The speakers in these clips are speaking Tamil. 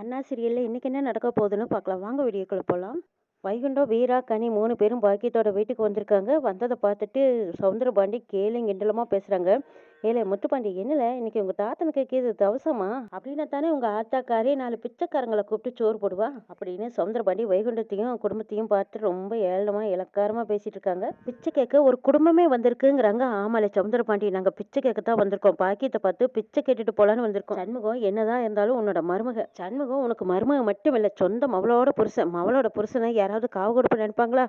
அண்ணா சீரியலில் இன்றைக்கி என்ன நடக்க போகுதுன்னு பார்க்கலாம். வாங்க வீடியோக்குள்ள போகலாம் வைகுண்டம் வீரா கனி மூணு பேரும் பாக்கியத்தோட வீட்டுக்கு வந்திருக்காங்க. வந்ததை பார்த்துட்டு சவுந்தரபாண்டி கேளும் கிண்டலமாக பேசுகிறாங்க ஏலே முத்துப்பாண்டி என்னல இன்னைக்கு உங்க தாத்தனுக்கு கேது தவசமா? அப்படின்னா தானே உங்க ஆத்தாக்காரே நாலு பிச்சைக்காரங்களை கூப்பிட்டு சோறு போடுவா? அப்படின்னு சவுந்தரபாண்டி வைகுண்டத்தையும் குடும்பத்தையும் பார்த்து ரொம்ப ஏளனமா இலக்காரமா பேசிட்டு இருக்காங்க பிச்சை கேட்க ஒரு குடும்பமே வந்திருக்குங்கிறாங்க. ஆமாலே சவுந்தரபாண்டி நாங்க பிச்சை கேட்க தான் வந்திருக்கோம். பாக்கியத்தை பார்த்து பிச்சை கேட்டுட்டு போலான்னு வந்திருக்கோம். சண்முகம் என்னதான் இருந்தாலும் உன்னோட மருமக. சண்முகம் உனக்கு மருமக மட்டும் இல்ல சொந்த மவளோட புருஷன். மவளோட புருஷனை யாராவது காவு கொடுப்பு நினைப்பாங்களா?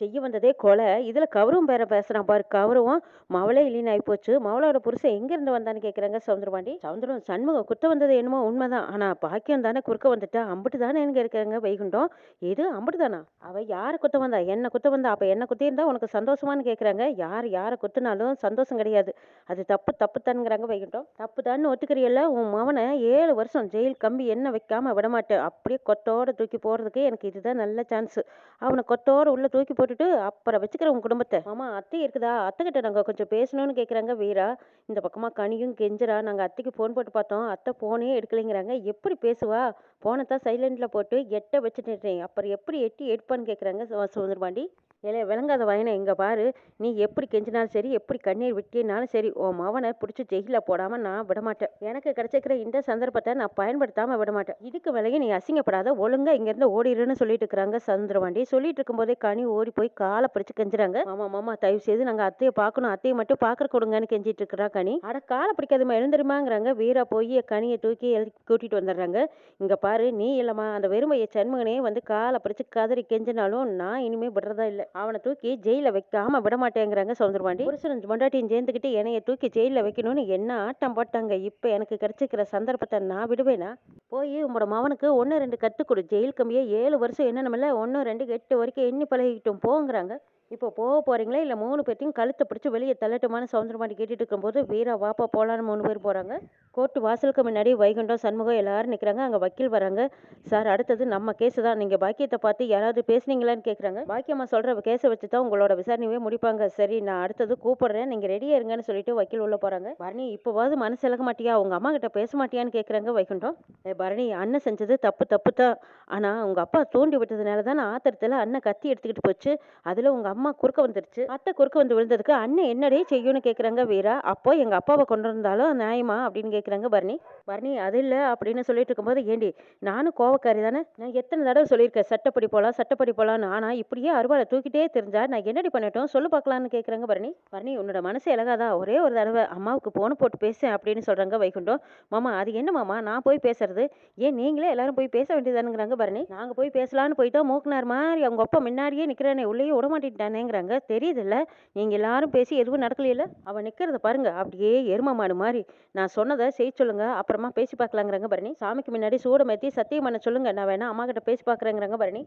செய்ய வந்ததே கொலை. இதில் கௌரவம் பேர பேசுகிறான் பாரு. கௌரவம் மவளே இல்லைன்னு ஆயிப்போச்சு. மவளோட புருஷன் எங்கேருந்து வந்தான்னு கேட்குறாங்க சவுந்தரபாண்டி. சவுந்தரம் சண்முகம் குத்த வந்தது என்னமோ உண்மைதான். ஆனால் பாக்கியம் தானே குறுக்க வந்துட்டா? அம்பிட்டு தானே எங்க வைகுண்டம். எது அம்பட்டு தானா? அவள் யாரை குத்த வந்தா? என்ன குத்த வந்தா? அப்போ என்ன குத்தியிருந்தா உனக்கு சந்தோஷமான்னு கேட்குறாங்க யார் யாரை குத்துனாலும் சந்தோஷம் கிடையாது. அது தப்பு தப்பு தானுங்கிறாங்க வைகுண்டம். தப்பு தான்னு ஒத்துக்கிறியல்ல? உன் மவனை ஏழு வருஷம் ஜெயில் கம்பி என்ன வைக்காமல் விட மாட்டேன் அப்படியே கொத்தோட தூக்கி போகிறதுக்கு எனக்கு இதுதான் நல்ல சான்ஸ் அவனை கொத்தோட உள்ளே தூக்கி போட்டுட்டு அப்புறம் வச்சுக்கிற உன் குடும்பத்தை. மாமா அத்தை இருக்குதா? அத்தை கிட்ட நாங்க கொஞ்சம் பேசணும்னு கேக்குறாங்க வீரா. இந்த பக்கமா கனியும் கெஞ்சரா நாங்க அத்தைக்கு ஃபோன் போட்டு பார்த்தோம். அத்தை போனே எடுக்கலைங்கிறாங்க. எப்படி பேசுவா? போனதான் சைலண்ட்ல போட்டு எட்ட வச்சுட்டேன் அப்புறம் எப்படி எட்டி எடுப்பான்னு கேக்குறாங்க சு- சுதந்திரபாண்டி ஏலே விளங்காத வயனை இங்கே பாரு. நீ எப்படி கெஞ்சினாலும் சரி எப்படி கண்ணீர் விட்டினாலும் சரி உன் மவனை பிடிச்சி ஜெயிலில் போடாமல் நான் விடமாட்டேன். எனக்கு கிடைச்சிக்கிற இந்த சந்தர்ப்பத்தை நான் பயன்படுத்தாமல் விடமாட்டேன். இதுக்கு விலையை நீ அசிங்கப்படாத ஒழுங்காக இங்கேருந்து ஓடிடுன்னு சொல்லிட்டு இருக்கிறாங்க சந்திரவாண்டி சொல்லிட்டு இருக்கும்போதே கனி ஓடி போய் காலை பிடிச்சி கெஞ்சுறாங்க. மாமா மாமா தயவு செய்து நாங்கள் அத்தையை பார்க்கணும் அத்தையை மட்டும் பார்க்க கொடுங்கன்னு கெஞ்சிட்டு இருக்கிறா கனி. அட காலை பிடிக்காதமா எழுந்துருமாங்கிறாங்க. வீரா போய் கனியை தூக்கி கூட்டிகிட்டு வந்துடுறாங்க. இங்கே பாரு நீ இல்லைம்மா அந்த வெறுமையை சண்முகனே வந்து காலை பிடிச்சி கதறி கெஞ்சினாலும் நான் இனிமேல் விடுறதா இல்லை. அவனை தூக்கி ஜெயில வைக்காம விட மாட்டேங்கிறாங்க சவுந்தரபாண்டி புருஷன் பொண்டாட்டியும் சேர்ந்துக்கிட்டு என்னைய தூக்கி ஜெயில வைக்கணும்னு என்ன ஆட்டம் போட்டாங்க? இப்ப எனக்கு கிடைச்சிக்கிற சந்தர்ப்பத்தை நான் விடுவேனா? போய் உங்களோட மவனுக்கு ஒன்று ரெண்டு கற்றுக் கொடு. ஜெயில் கம்பியை ஏழு வருஷம் என்னென்னமில்ல ஒன்று ரெண்டு எட்டு வரைக்கும் எண்ணி பழகிக்கிட்டும் போங்கிறாங்க. இப்போ போக போறீங்களா? இல்லை மூணு பேர்த்தையும் கழுத்தை பிடிச்சி வெளியே தள்ளட்டுமான சவுந்தரபாண்டி கேட்டுட்டு இருக்கும்போது வீரா வாப்பா போகலான்னு மூணு பேர் போறாங்க. கோர்ட்டு வாசலுக்கு முன்னாடி வைகுண்டம் சண்முகம் எல்லாரும் நிற்கிறாங்க அங்கே வக்கீல் வராங்க. சார் அடுத்தது நம்ம கேஸ் தான். நீங்கள் பாக்கியத்தை பார்த்து யாராவது பேசுனீங்களான்னு கேட்குறாங்க பாக்கியம்மா சொல்கிற கேஸை வச்சு தான் உங்களோட விசாரணையே முடிப்பாங்க. சரி நான் அடுத்தது கூப்பிடுறேன். நீங்கள் ரெடியாக இருங்கன்னு சொல்லிட்டு வக்கீல் உள்ள போகிறாங்க பரணி இப்போவாவது மனசு இழக்க மாட்டியா? உங்கள் அம்மா கிட்ட பேச மாட்டியான்னு கேட்குறாங்க வைகுண்டம். ஏ பரணி அண்ணன் செஞ்சது தப்பு தப்பு தான். ஆனால் உங்கள் அப்பா தூண்டி விட்டதுனால தான் ஆத்திரத்தில் அண்ணன் கத்தி எடுத்துக்கிட்டு போச்சு. அதில் உங்கள் அம்மா குறுக்க வந்துருச்சு. அத்தை குறுக்க வந்து விழுந்ததுக்கு அண்ணன் என்னடே செய்யும்னு கேட்குறாங்க வீரா. அப்போ எங்கள் அப்பாவை கொண்டு வந்தாலும் நியாயமா? அப்படின்னு கேட்குறாங்க பரணி பரணி அது இல்லை அப்படின்னு சொல்லிட்டு இருக்கும்போது ஏண்டி நானும் கோவக்காரி தானே? நான் எத்தனை தடவை சொல்லியிருக்கேன் சட்டப்படி போகலாம் சட்டப்படி போகலான்னு ஆனால் இப்படியே அருவாளை தூக்கிட்டே தெரிஞ்சா நான் என்னடி பண்ணட்டும்? சொல்லு பார்க்கலான்னு கேட்குறாங்க பரணி பரணி உன்னோட மனசு இலகாதா? ஒரே ஒரு தடவை அம்மாவுக்கு போன போட்டு பேசேன் அப்படின்னு சொல்கிறாங்க வைகுண்டம். மாமா அது என்ன மாமா? நான் போய் பேசுறது. ஏன் நீங்களே எல்லாரும் போய் பேச வேண்டியதானுங்கிறாங்க பரணி நாங்கள் போய் பேசலான்னு போயிட்டோம் மூக்கினார் மாதிரி அவங்க அப்பா முன்னாடியே நிற்கிறானே உள்ளேயே விட மாட்டேன்ட்டானேங்கிறாங்க. தெரியுதுல்ல நீங்கள் எல்லாரும் பேசி எதுவும் நடக்கலையில அவன் நிற்கிறத பாருங்க அப்படியே எரும மாடு மாதிரி. நான் சொன்னதை செய்ய சொல்லுங்க. அப்புறமா பேசி பார்க்கலாங்கிறாங்க பரணி. சாமிக்கு முன்னாடி சூடமேத்தி சத்தியம் பண்ண சொல்லுங்க. நான் வேணா அம்மா கிட்ட பேசி பார்க்குறேங்கிறாங்க பரணி.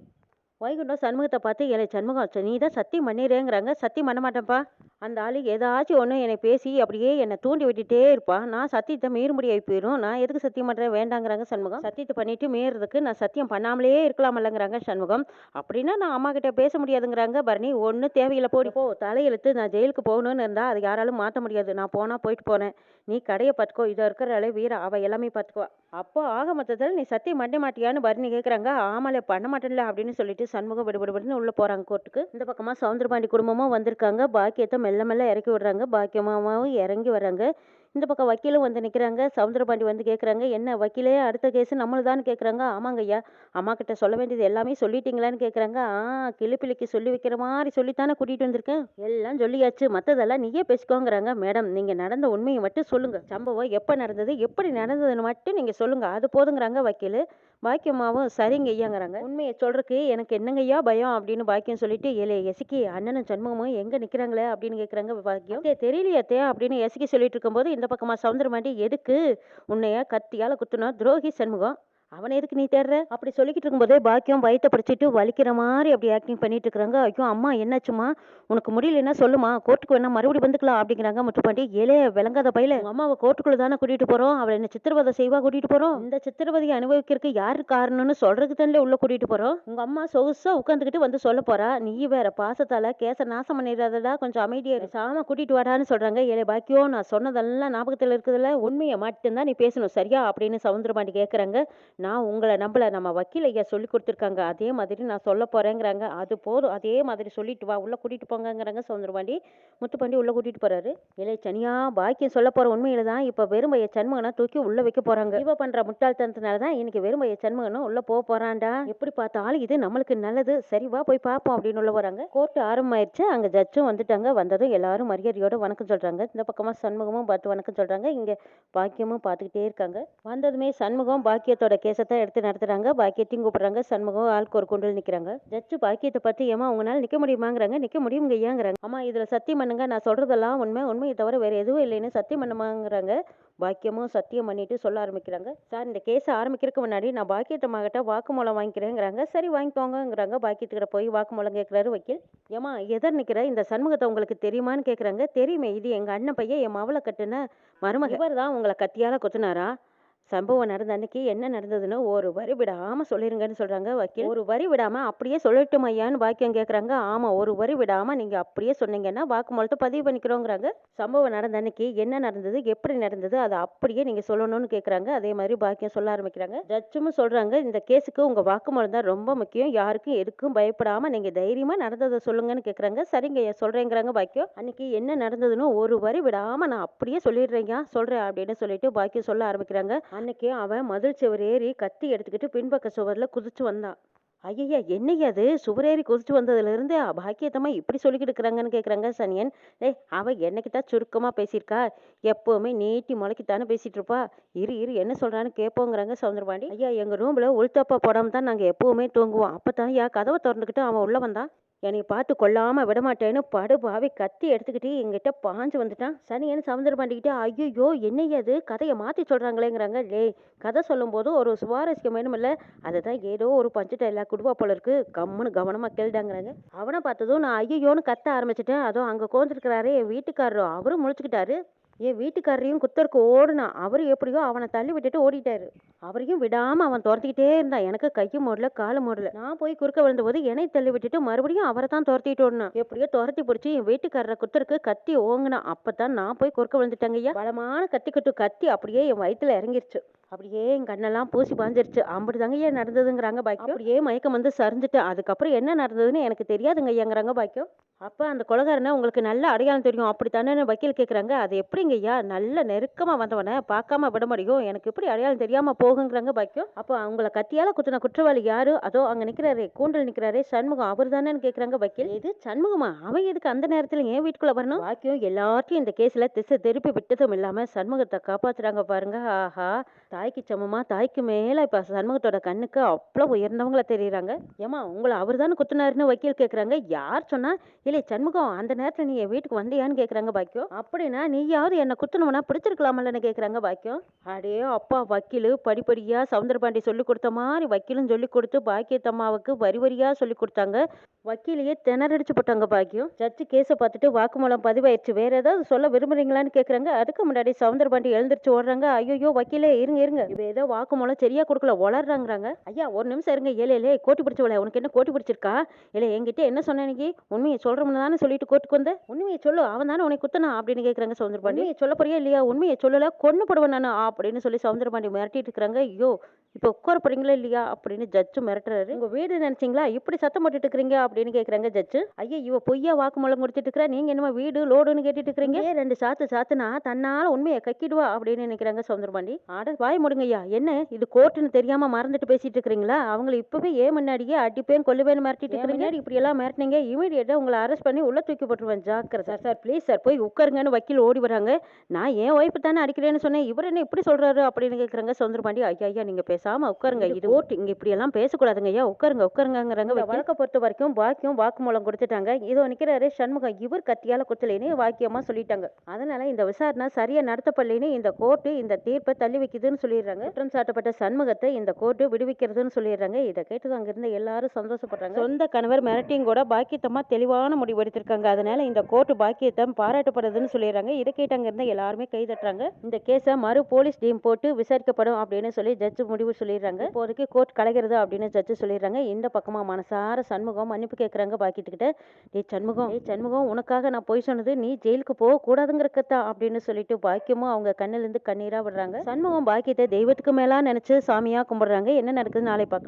வைகுண்டம் சண்முகத்தை பார்த்து ஏழை சண்முகம் நீ தான் சத்தியம் பண்ணிடுறேங்கிறாங்க சத்தியம் பண்ண மாட்டேன்ப்பா. அந்த ஆள் ஏதாச்சும் ஒன்று என்னை பேசி அப்படியே என்னை தூண்டி விட்டுட்டே இருப்பான் நான் சத்தியத்தை மீறும்படியாகி போயிடும் நான் எதுக்கு சத்தியம் பண்ணுறேன் வேண்டாங்கிறாங்க சண்முகம். சத்தியத்தை பண்ணிட்டு மீறதுக்கு நான் சத்தியம் பண்ணாமலே இருக்கலாமல்லங்கிறாங்க சண்முகம். அப்படின்னா நான் அம்மா கிட்ட பேச முடியாதுங்கிறாங்க பரணி. ஒன்றும் தேவையில்லை போடி போ. தலையெழுத்து நான் ஜெயிலுக்கு போகணும்னு இருந்தால் அதை யாராலும் மாற்ற முடியாது. நான் போனால் போயிட்டு போனேன். நீ கடையை பார்த்துக்கோ. இதை இருக்கிற அளவு வீர அவ எல்லாமே பார்த்துக்குவா. அப்போ ஆக மொத்தத்தில் நீ சத்தியம் பண்ண மாட்டியான்னு பரணி கேட்குறாங்க ஆமாலே பண்ண மாட்டேன்ல அப்படின்னு சொல்லிட்டு சண்முகம் விடுபடுபடுன்னு உள்ள போகிறாங்க கோர்ட்டுக்கு இந்த பக்கமாக சவுந்தரபாண்டி குடும்பமும் வந்திருக்காங்க. பாக்கியத்தை மெல்ல மெல்ல இறக்கி விடுறாங்க. பாக்கியமாவும் இறங்கி வர்றாங்க. இந்த பக்கம் வக்கீலும் வந்து நிற்கிறாங்க சவுந்தரபாண்டி வந்து கேட்குறாங்க என்ன வக்கீலே அடுத்த கேஸ் நம்மளுதான்னு கேட்குறாங்க ஆமாங்க ஐயா அம்மா கிட்ட சொல்ல வேண்டியது எல்லாமே சொல்லிட்டீங்களான்னு கேட்குறாங்க ஆ கிளிப்பிளிக்கு சொல்லி வைக்கிற மாதிரி சொல்லித்தானே கூட்டிகிட்டு வந்திருக்கேன் எல்லாம் சொல்லியாச்சு. மற்றதெல்லாம் நீயே பேசிக்கோங்கிறாங்க. மேடம் நீங்கள் நடந்த உண்மையை மட்டும் சொல்லுங்கள் சம்பவம் எப்போ நடந்தது எப்படி நடந்ததுன்னு மட்டும் நீங்கள் சொல்லுங்கள் அது போதுங்கிறாங்க வக்கீல். பாக்கியம்மாவும் சரிங்க ஐயாங்கிறாங்க உண்மையை சொல்றதுக்கு எனக்கு என்னங்கய்யா பயம்? அப்படின்னு பாக்கியம் சொல்லிட்டு ஏலே எசிக்கி அண்ணனும் சண்முகமும் எங்க நிக்கிறாங்களே? அப்படின்னு கேக்குறாங்க பாக்கியம். தெரியலையாத்தே தெரியலையே அப்படின்னு எசிக்கி சொல்லிட்டு இருக்கும்போது இந்த பக்கமா சவுந்தரமாண்டி எதுக்கு உன்னைய கத்தியால குத்துனா துரோகி சண்முகம்? அவனை எதுக்கு நீ தேடுற? அப்படி சொல்லிக்கிட்டு இருக்கும்போதே பாக்கியம் வயிற்ற படிச்சுட்டு வலிக்கிற மாதிரி அப்படி ஆக்டிங் பண்ணிட்டு இருக்கிறாங்க. ஐயோ அம்மா என்னாச்சுமா உனக்கு முடியலன்னா சொல்லுமா கோர்ட்டுக்கு வேணா மறுபடியும் வந்துக்கலாம் அப்படிங்கிறாங்க முத்துப்பாண்டி. ஏலே விளங்காத பையில. உங்க அம்மாவை கோர்ட்டுக்குள்ள தானே கூட்டிட்டு போறோம். அவளை என்ன சித்திரவதை செய்வா கூட்டிட்டு போறோம். இந்த சித்திரவதையை அனுபவிக்கிறதுக்கு யாரு காரணம்னு சொல்றதுக்கு தானே உள்ள கூட்டிட்டு போறோம். உங்க அம்மா சொகுசா உட்காந்துக்கிட்டு வந்து சொல்ல போறா. நீ வேற பாசத்தால கேச நாசம் பண்ணிடாதடா கொஞ்சம் அமைதியா இரு. சாம கூட்டிட்டு வாடான்னு சொல்றாங்க. ஏலே பாக்கியம் நான் சொன்னதெல்லாம் ஞாபகத்துல இருக்குதுல உண்மையை மட்டும்தான் நீ பேசணும். சரியா? அப்படின்னு சவுந்தரபாண்டி கேக்குறாங்க. நான் உங்களை நம்பலை நம்ம வக்கீல் ஐயா சொல்லி கொடுத்துருக்காங்க. அதே மாதிரி நான் சொல்ல போகிறேங்கிறாங்க அது போதும். அதே மாதிரி சொல்லிட்டு வா உள்ளே கூட்டிகிட்டு போங்கங்கிறாங்க சவுந்தரபாண்டி. முத்துப்பாண்டி உள்ளே கூட்டிகிட்டு போகிறாரு இல்லை சனியா பாக்கியம் சொல்ல போகிற உண்மையில தான் இப்போ வெறுமைய சண்முகனை தூக்கி உள்ளே வைக்க போகிறாங்க இவ பண்ணுற முட்டாள்தனத்தினால தான் இன்னைக்கு வெறுமைய சண்முகனும் உள்ளே போக போகிறான்டா எப்படி பார்த்தாலும் இது நம்மளுக்கு நல்லது. சரிவா போய் பார்ப்போம் அப்படின்னு உள்ள போறாங்க. கோர்ட்டு ஆரம்பமாயிருச்சு. அங்கே ஜட்ஜும் வந்துட்டாங்க. வந்ததும் எல்லாரும் மரியாதையோட வணக்கம் சொல்கிறாங்க இந்த பக்கமாக சண்முகமும் பார்த்து வணக்கம் சொல்கிறாங்க இங்கே பாக்கியமும் பார்த்துக்கிட்டே இருக்காங்க. வந்ததுமே சண்முகம் பாக்கியத்தோட கேஸை தான் எடுத்து நடத்துகிறாங்க பாக்கியத்தையும் கூப்பிட்றாங்க. சண்முகம் ஆளுக்கு ஒரு குண்டல் நிற்கிறாங்க ஜட்ஜு பாக்கியத்தை பற்றி ஏமா உங்களால் நிற்க முடியுமாங்கிறாங்க. நிற்க முடியுங்க ஐயாங்கிறாங்க அம்மா இதில் சத்தியம் பண்ணுங்க. நான் சொல்கிறதெல்லாம் உண்மை. உண்மையை தவிர வேறு எதுவும் இல்லைன்னு சத்தியம் பண்ணுமாங்கிறாங்க. பாக்கியமும் சத்தியம் பண்ணிட்டு சொல்ல ஆரம்பிக்கிறாங்க. சார் இந்த கேஸை ஆரம்பிக்கிறதுக்கு முன்னாடி நான் பாக்கியத்தை கிட்ட வாக்குமூலம் வாங்கிக்கிறேங்கிறாங்க. சரி வாங்கிக்கோங்கங்கிறாங்க. பாக்கியத்துக்கிட்ட போய் வாக்குமூலம் கேட்குறாரு வக்கீல். ஏமா எதிர் நிற்கிற இந்த சண்முகத்தை உங்களுக்கு தெரியுமான்னு கேட்குறாங்க. தெரியுமே. இது எங்கள் அண்ணன் பையன் என் மவளை கட்டுன மருமக. இவர் தான் உங்களை கத்தியால் கொத்துனாரா? சம்பவம் நடந்த அன்னைக்கு என்ன நடந்ததுன்னு ஒரு வரி விடாம சொல்லிருங்கன்னு சொல்றாங்க வக்கீல். ஒரு வரி விடாம அப்படியே சொல்லட்டும் ஐயான்னு வாக்கியம் கேக்குறாங்க. ஆமா ஒரு வரி விடாம நீங்க அப்படியே சொன்னீங்கன்னா வாக்குமூலத்தை பதிவு பண்ணிக்கிறோங்கிறாங்க. சம்பவம் நடந்த அன்னைக்கு என்ன நடந்தது எப்படி நடந்தது அதை அப்படியே நீங்க சொல்லணும்னு கேக்குறாங்க. அதே மாதிரி பாக்கியம் சொல்ல ஆரம்பிக்கிறாங்க. ஜட்ஜும் சொல்றாங்க இந்த கேஸுக்கு உங்க வாக்குமூலம் தான் ரொம்ப முக்கியம் யாருக்கும் எதுக்கும் பயப்படாம நீங்க தைரியமா நடந்ததை சொல்லுங்கன்னு கேக்குறாங்க. சரிங்க சொல்கிறேங்கிறாங்க சொல்றேங்கிறாங்க பாக்கியம் அன்னைக்கு என்ன நடந்ததுன்னு ஒரு வரி விடாம நான் அப்படியே சொல்லிடுறேங்க சொல்றேன் அப்படின்னு சொல்லிட்டு பாக்கியம் சொல்ல ஆரம்பிக்கிறாங்க. அன்னைக்கு அவன் மதில் சுவர் ஏறி கத்தி எடுத்துக்கிட்டு பின்பக்க சுவரில் குதிச்சு வந்தான். ஐயா என்னய்யா அது? சுவரேறி குதிச்சு வந்ததுலேருந்து பாக்கியத்தம்மா இப்படி சொல்லிக்கிட்டு இருக்கிறாங்கன்னு சனியன். டேய் அவள் என்னைக்கு தான் சுருக்கமாக பேசியிருக்கா? எப்போவுமே நீட்டி முளைக்கித்தானே பேசிகிட்டு இருப்பா இரு இரு என்ன சொல்கிறான்னு கேட்போங்கிறாங்க சவுந்தரபாண்டி. ஐயா எங்கள் ரூமில் உளுத்தப்பா போடாமல் தான் நாங்கள் எப்போவுமே தூங்குவோம். அப்பதான் யா கதவை திறந்துக்கிட்டு அவன் உள்ளே வந்தான். என்னை பார்த்து கொள்ளாமல் விட மாட்டேன்னு கத்தி எடுத்துக்கிட்டு எங்கிட்ட பாஞ்சு வந்துட்டான். சனியன் சவுந்தரம் பாண்டிக்கிட்டே ஐயோ என்னைய அது? கதையை மாற்றி சொல்கிறாங்களேங்கிறாங்க டேய் கதை சொல்லும்போது ஒரு சுவாரஸ்யம் வேணுமில்ல. அதுதான் ஏதோ ஒரு பஞ்சு டைலாக் குடுவா போல இருக்கு. கம்முன்னு கவனமாக கேள்டாங்கிறாங்க. அவனை பார்த்ததும் நான் ஐயோன்னு கத்த ஆரம்பிச்சிட்டேன். அதோ அங்கே கோந்துருக்கிறாரே என் வீட்டுக்காரரோ அவரும் முழிச்சுக்கிட்டாரு. என் வீட்டுக்காரரையும் குத்தருக்கு ஓடுனான் அவரும் எப்படியோ அவனை தள்ளி விட்டுட்டு ஓடிட்டாரு. அவரையும் விடாமல் அவன் துரத்திக்கிட்டே இருந்தான். எனக்கு கையும் மூடல காலும் மூடல. நான் போய் குறுக்க விழுந்தபோது என்னை தள்ளி விட்டுட்டு மறுபடியும் அவரை தான் துரத்திட்டு ஓடினான். எப்படியோ துரத்தி பிடிச்சி என் வீட்டுக்காரரை குத்தருக்கு கத்தி ஓங்கினான் அப்பதான் நான் போய் குறுக்க விழுந்துட்டேங்க ஐயா. பலமான கத்தி குத்து கத்தி அப்படியே என் வயிற்றுல இறங்கிருச்சு. அப்படியே என் கண்ணெல்லாம் பூசி பாஞ்சிருச்சு அப்படி தாங்க நடந்ததுங்கிறாங்க பாக்கியம். அப்படியே மயக்கம் வந்து சரிஞ்சுட்டு அதுக்கப்புறம் என்ன நடந்ததுன்னு எனக்கு தெரியாதுங்க ஐயாங்கிறாங்க பாக்கியம். அப்போ அந்த கொலகாரனை உங்களுக்கு நல்ல அடையாளம் தெரியும். அப்படித்தானே வக்கீல் கேட்குறாங்க அது எப்படிங்க ஐயா நல்ல நெருக்கமா வந்தவனை பார்க்காம விட முடியும். எனக்கு எப்படி அடையாளம் தெரியாம போகுங்கிறாங்க பாக்கியம். அப்போ அவங்கள கத்தியால குத்துன குற்றவாளி யாரு? அதோ அங்க நிக்கிறாரே கூண்டல் நிக்கிறாரே சண்முகம் அவர் தானேன்னு கேக்குறாங்க வக்கீல் இது சண்முகமா? அவன் எதுக்கு அந்த நேரத்துல ஏன் வீட்டுக்குள்ள வரணும்? பாக்கியம் எல்லாத்தையும் இந்த கேஸ்ல திசை திருப்பி விட்டதும் இல்லாம சண்முகத்தை காப்பாத்துறாங்க பாருங்க. ஆஹா. தாய்க்கு சமமாக தாய்க்கு மேலே இப்போ சண்முகத்தோட கண்ணுக்கு அவ்வளோ உயர்ந்தவங்கள தெரியுறாங்க. ஏமா உங்களை அவர் தானே குத்துனாருன்னு வக்கீல் கேட்குறாங்க யார் சொன்னால் இல்லை சண்முகம் அந்த நேரத்தில் நீ என் வீட்டுக்கு வந்தியான்னு கேட்குறாங்க பாக்கியம் அப்படின்னா நீயாவது என்னை குத்தணும்னா பிடிச்சிருக்கலாமல்லன்னு கேட்குறாங்க பாக்கியம் அடே அப்பா வக்கீலு படிப்படியாக சவுந்தரபாண்டி சொல்லி கொடுத்த மாதிரி வக்கீலும் சொல்லி கொடுத்து பாக்கியத்தம்மாவுக்கு வரி வரியாக சொல்லி கொடுத்தாங்க. வக்கீலையே திணறடிச்சு போட்டாங்க பாக்கியம் ஜட்ஜு கேஸை பார்த்துட்டு வாக்குமூலம் பதிவாயிடுச்சு வேறு ஏதாவது சொல்ல விரும்புறீங்களான்னு கேட்குறாங்க அதுக்கு முன்னாடி சவுந்தரபாண்டி எழுந்திரிச்சு ஓடுறாங்க. ஐயோ வக்கீலே இருங்க இருங்க. இவ ஏதோ வாக்குமூலம் சரியா கொடுக்கல வளர்றாங்கிறாங்க ஐயா ஒரு நிமிஷம் இருங்க. ஏலே ஏலே கோட்டி பிடிச்சவளே உனக்கு என்ன கோட்டி பிடிச்சிருக்கா? இல்லை என்கிட்ட என்ன சொன்ன இன்னைக்கு உண்மையை சொல்றோம்னு தானே சொல்லிட்டு கோர்ட்டுக்கு வந்த? உண்மையை சொல்லு அவன் தானே உனக்கு குத்தனா? அப்படின்னு கேக்குறாங்க சவுந்தரபாண்டி. உண்மையை சொல்ல போறியா இல்லையா? உண்மையை சொல்லல கொன்னு போடுவேன் நானு அப்படின்னு சொல்லி சவுந்தரபாண்டி மிரட்டிட்டு இருக்காங்க. ஐயோ இப்போ உட்கார போறீங்களா இல்லையா? அப்படின்னு ஜட்ஜு மிரட்டுறாரு. உங்க வீடு நினைச்சீங்களா? இப்படி சத்தம் போட்டுட்டு இருக்கிறீங்க? அப்படின்னு கேக்குறாங்க ஜட்ஜு. ஐயா இவ பொய்யா வாக்குமூலம் கொடுத்துட்டு இருக்கிறா? நீங்க என்னமா வீடு லோடுன்னு கேட்டுட்டு இருக்கிறீங்க? ரெண்டு சாத்து சாத்துனா தன்னால உண்மையை கக்கிடுவா அப்படின்னு நினைக்கிறாங்க சவுந்தரபாண்டி. ஆட வாய் முடுங்க ஐயா என்ன? இது கோர்ட்டுன்னு தெரியாம மறந்துட்டு பேசிட்டு இருக்கிறீங்களா அவங்கள இப்பவே ஏன் முன்னாடியே அடிப்பேன் கொல்லுவேன் மிரட்டிட்டு இருக்கிறீங்க? இப்படி எல்லாம் மிரட்டினீங்க. இமீடியட்டா உங்களை அரெஸ்ட் பண்ணி உள்ள தூக்கி போட்டுருவேன். ஜாக்கிரதை. Sir sir please sir. போய் உட்காருங்கன்னு வக்கீல் ஓடி வராங்க. நான் என் ஒய்ஃபு தானே அடிக்கிறேன்னு சொன்னேன். இவர் என்ன இப்படி சொல்றாரு அப்படின்னு கேக்குறாங்க. சவுந்தரபாண்டி ஐயா ஐயா நீங்க பேசாம உட்காருங்க. இது ஓட்டு இங்க இப்படி எல்லாம் பேசக்கூடாதுங்க ஐயா. உட்காருங்க உட்காருங்கிறாங்க வழக்க பொறுத்த வரைக்கும் வாக்கியம் வாக்குமூலம் கொடுத்துட்டாங்க. இதோ நிக்கிறாரு சண்முகம். இவர் கத்தியால குத்தலைன்னு வாக்கியமா சொல்லிட்டாங்க. அதனால இந்த விசாரணை சரியா நடத்தப்படலைன்னு இந்த கோர்ட்டு இந்த தீர்ப்பை தள்ளி வைக்குதுன்னு சொல்லிடுறாங்க. குற்றம் சாட்டப்பட்ட சண்முகத்தை இந்த கோர்ட்டு விடுவிக்கிறதுன்னு சொல்லிடுறாங்க. இதை கேட்டு அங்க இருந்த எல்லாரும் சந்தோஷப்படுறாங்க. சொந்த கணவர் மிரட்டியும் கூட பாக்கியத்தமா தெளிவான முடிவு எடுத்திருக்காங்க. அதனால இந்த கோர்ட்டு பாக்கியத்தை பாராட்டப்படுதுன்னு சொல்லிடுறாங்க. இதை கேட்டாங்க அங்கே இருந்த எல்லாருமே கை தட்டுறாங்க. இந்த கேஸை மறு போலீஸ் டீம் போட்டு விசாரிக்கப்படும் அப்படின்னு சொல்லி ஜட்ஜு முடிவு சொல்லிடுறாங்க. இப்போதைக்கு கோர்ட் கலைகிறது அப்படின்னு ஜட்ஜு சொல்லிடுறாங்க. இந்த பக்கமா மனசார சண்முகம் மன்னிப்பு கேட்குறாங்க பாக்கிட்டுக்கிட்ட டேய் சண்முகம் டேய் சண்முகம் உனக்காக நான் போய் சொன்னது நீ ஜெயிலுக்கு போக கூடாதுங்கிறக்கத்தான் அப்படின்னு சொல்லிட்டு பாக்கியமும் அவங்க கண்ணுல இருந்து கண்ணீரா விடுறாங்க. சண்முகம் இதை தெய்வத்துக்கு மேலா நினச்சி சாமியா கும்பிடுறாங்க. என்ன நடக்குது? நாளை பார்க்கலாம்.